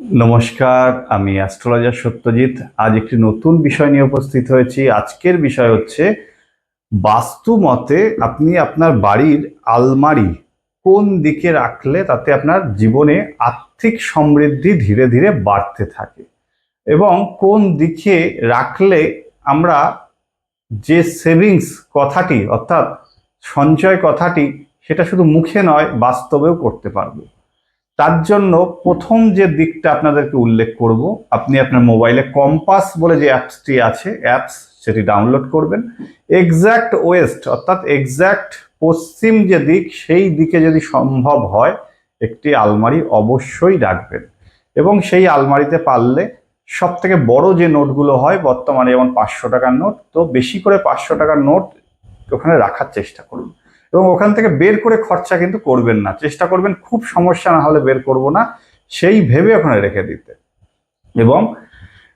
নমস্কার, আমি অ্যাস্ট্রোলজার সত্যজিৎ। আজ একটি নতুন বিষয় নিয়ে উপস্থিত হয়েছি। আজকের বিষয় হচ্ছে বাস্তু মতে আপনি আপনার বাড়ির আলমারি কোন দিকে রাখলে তাতে আপনার জীবনে আর্থিক সমৃদ্ধি ধীরে ধীরে বাড়তে থাকে? এবং কোন দিকে রাখলে আমরা যে সেভিংস কথাটি, অর্থাৎ সঞ্চয় কথাটি, সেটা শুধু মুখে নয়, বাস্তবেও করতে পারব? তার জন্য প্রথম যে দিকটা আপনাদেরকে উল্লেখ করব, আপনি আপনার মোবাইলে কম্পাস বলে যে অ্যাপসটি আছে, অ্যাপস, সেটি ডাউনলোড করবেন। এক্স্যাক্ট ওয়েস্ট অর্থাৎ এক্স্যাক্ট পশ্চিম যে দিক, সেই দিকে যদি সম্ভব হয়, একটি আলমারি অবশ্যই রাখবেন। এবং সেই আলমারিতে পারলে সব থেকে বড় যে নোটগুলো হয় বর্তমানে যেমন পাঁচশো টাকার নোট, তো বেশি করে পাঁচশো টাকার নোট ওখানে রাখার চেষ্টা করুন। এবং ওখান থেকে বের করে খরচা কিন্তু করবেন না। চেষ্টা করবেন, খুব সমস্যা না হলে বের করব না, সেই ভেবে ওখানে রেখে দিতে। এবং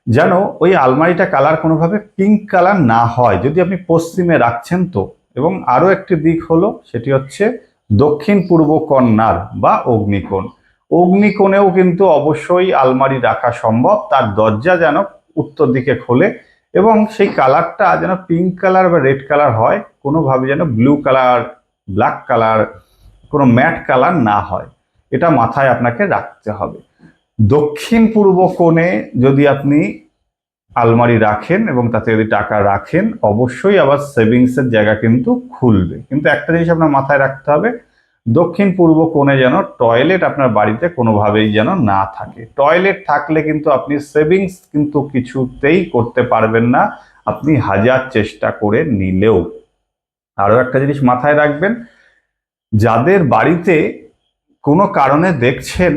যেন ওই আলমারিটা কালার কোনোভাবে পিঙ্ক কালার না হয়, যদি আপনি পশ্চিমে রাখছেন তো। এবং আরও একটি দিক হলো, সেটি হচ্ছে দক্ষিণ পূর্ব কর্নার বা অগ্নিকোণ। অগ্নিকোণেও কিন্তু অবশ্যই আলমারি রাখা সম্ভব, তার দরজা যেন উত্তর দিকে খোলে এবং সেই কালারটা যেন পিঙ্ক কালার বা রেড কালার হয়, কোনোভাবে যেন ব্লু কালার ব্ল্যাক কালার কোনো ম্যাট কালার না হয়। এটা মাথায় আপনাকে রাখতে হবে। দক্ষিণ পূর্ব কোণে যদি আপনি আলমারি রাখেন এবং তাতে যদি টাকা রাখেন, অবশ্যই আবার সেভিংসের জায়গা কিন্তু খুলবে। কিন্তু একটা জিনিস আপনার মাথায় রাখতে হবে, দক্ষিণ পূর্ব কোণে যেন টয়লেট আপনার বাড়িতে কোনোভাবেই যেন না থাকে। টয়লেট থাকলে কিন্তু আপনি সেভিংস কিন্তু কিছুতেই করতে পারবেন না। আপনি হাজার চেষ্টা করে নিলেও। আরও একটা জিনিস মাথায় রাখবেন, যাদের বাড়িতে কোনো কারণে দেখছেন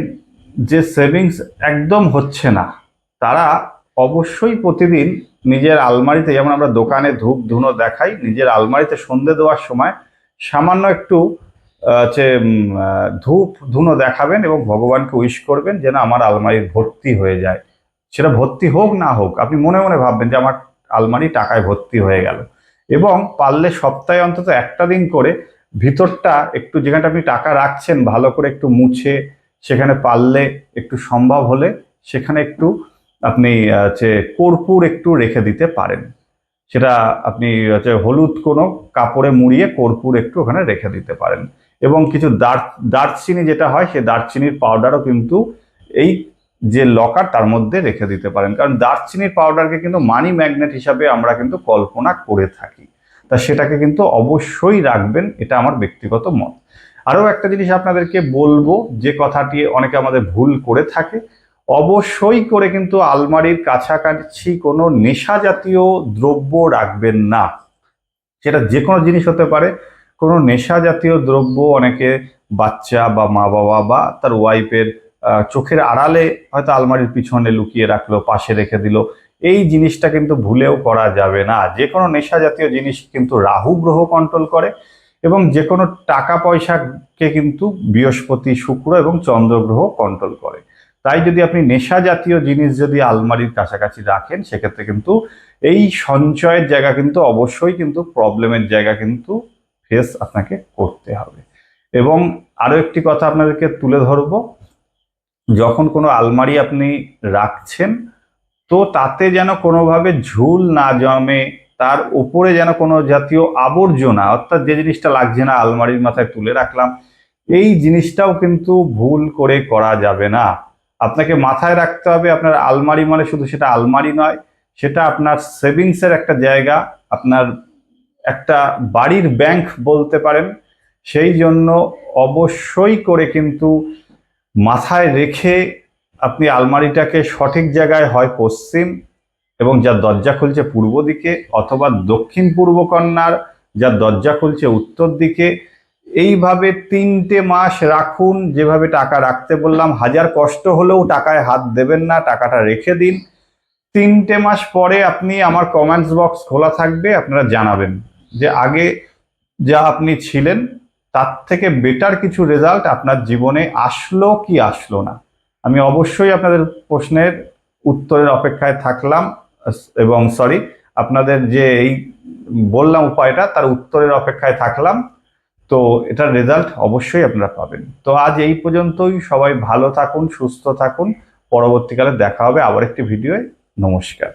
যে সেভিংস একদম হচ্ছে না, তারা অবশ্যই প্রতিদিন নিজের আলমারিতে, যেমন আমরা দোকানে ধূপ ধুনো দেখাই, নিজের আলমারিতে সন্ধে দেওয়ার সময় সামান্য একটু হচ্ছে ধূপ ধুনো দেখাবেন এবং ভগবানকে উইশ করবেন যেন আমার আলমারি ভর্তি হয়ে যায়। সেটা ভর্তি হোক না হোক, আপনি মনে মনে ভাববেন যে আমার আলমারি টাকায় ভর্তি হয়ে গেল। এবং পারলে সপ্তাহে অন্তত একটা দিন করে ভিতরটা একটু যেখানটা আপনি টাকা রাখছেন ভালো করে একটু মুছে, সেখানে পারলে একটু সম্ভব হলে সেখানে একটু আপনি হচ্ছে কর্পূর একটু রেখে দিতে পারেন। সেটা আপনি, হচ্ছে হলুদ কোনো কাপড়ে মুড়িয়ে কর্পূর একটু ওখানে রেখে দিতে পারেন। এবং কিছু দার, দারচিনি যেটা হয় সেই দারচিনির পাউডারও কিন্তু এই যে লকার তার মধ্যে রেখে দিতে পারেন। কারণ দারচিনির পাউডারকে কিন্তু মানি ম্যাগনেট হিসাবে আমরা কিন্তু কল্পনা করে থাকি। তা সেটাকে কিন্তু অবশ্যই রাখবেন, এটা আমার ব্যক্তিগত মত। আরও একটা জিনিস আপনাদেরকে বলব, যে কথাটি অনেকে আমাদের ভুল করে থাকে, অবশ্যই করে কিন্তু আলমারির কাছাকাছি কোনো নেশা জাতীয় দ্রব্য রাখবেন না। সেটা যে কোনো জিনিস হতে পারে, কোনো নেশা জাতীয় দ্রব্য অনেকে বাচ্চা বা মা বাবা বা তার ওয়াইফের চোখের আড়ালে হয়তো আলমারির পিছনে লুকিয়ে রাখল, পাশে রেখে দিল। এই জিনিসটা কিন্তু ভুলেও করা যাবে না। যে কোনো নেশা জাতীয় জিনিস কিন্তু রাহু গ্রহ কন্ট্রোল করে এবং যে কোনো টাকা পয়সাকে কিন্তু বৃহস্পতি, শুক্র এবং চন্দ্র গ্রহ কন্ট্রোল করে। তাই যদি আপনি নেশা জাতীয় জিনিস যদি আলমারির কাছাকাছি রাখেন, সেক্ষেত্রে কিন্তু এই সঞ্চয়ের জায়গা কিন্তু অবশ্যই কিন্তু প্রবলেমের জায়গা কিন্তু ফেস আপনাকে করতে হবে। এবং আরও একটি কথা আপনাদেরকে তুলে ধরবো যখন কোনো আলমারি আপনি রাখছেন, তো তাতে যেন কোনোভাবে ঝুল না জমে, তার উপরে যেন কোনো জাতীয় আবর্জনা, অর্থাৎ যে জিনিসটা লাগছে না আলমারির মাথায় তুলে রাখলাম, এই জিনিসটাও কিন্তু ভুল করে করা যাবে না। আপনাকে মাথায় রাখতে হবে, আপনার আলমারি মানে শুধু সেটা আলমারি নয়, সেটা আপনার সেভিংসের একটা জায়গা, আপনার একটা বাড়ির ব্যাংক বলতে পারেন। সেই জন্য অবশ্যই করে কিন্তু মাথায় রেখে আপনি আলমারিটাকে সঠিক জায়গায় হয় পশ্চিম এবং যার দরজা খুলছে পূর্ব দিকে অথবা দক্ষিণ পূর্ব কন্যার যার দরজা খুলছে উত্তর দিকে, এইভাবে তিনটে মাস রাখুন। যেভাবে টাকা রাখতে বললাম, হাজার কষ্ট হলেও টাকায় হাত দেবেন না, টাকাটা রেখে দিন। তিনটে মাস পরে আপনি আমার কমেন্টস বক্স খোলা থাকবে, আপনারা জানাবেন যে আগে যা আপনি ছিলেন তার থেকে বেটার কিছু রেজাল্ট আপনার জীবনে আসলো কি আসলো না? আমি অবশ্যই আপনাদের প্রশ্নের উত্তরের অপেক্ষায় থাকলাম এবং সরি আপনাদের যে এই বললাম উপায়টা, তার উত্তরের অপেক্ষায় থাকলাম। তো এটার রেজাল্ট অবশ্যই আপনারা পাবেন। তো আজ এই পর্যন্তই। সবাই ভালো থাকুন, সুস্থ থাকুন। পরবর্তীকালে দেখা হবে আবার একটি ভিডিওয় নমস্কার।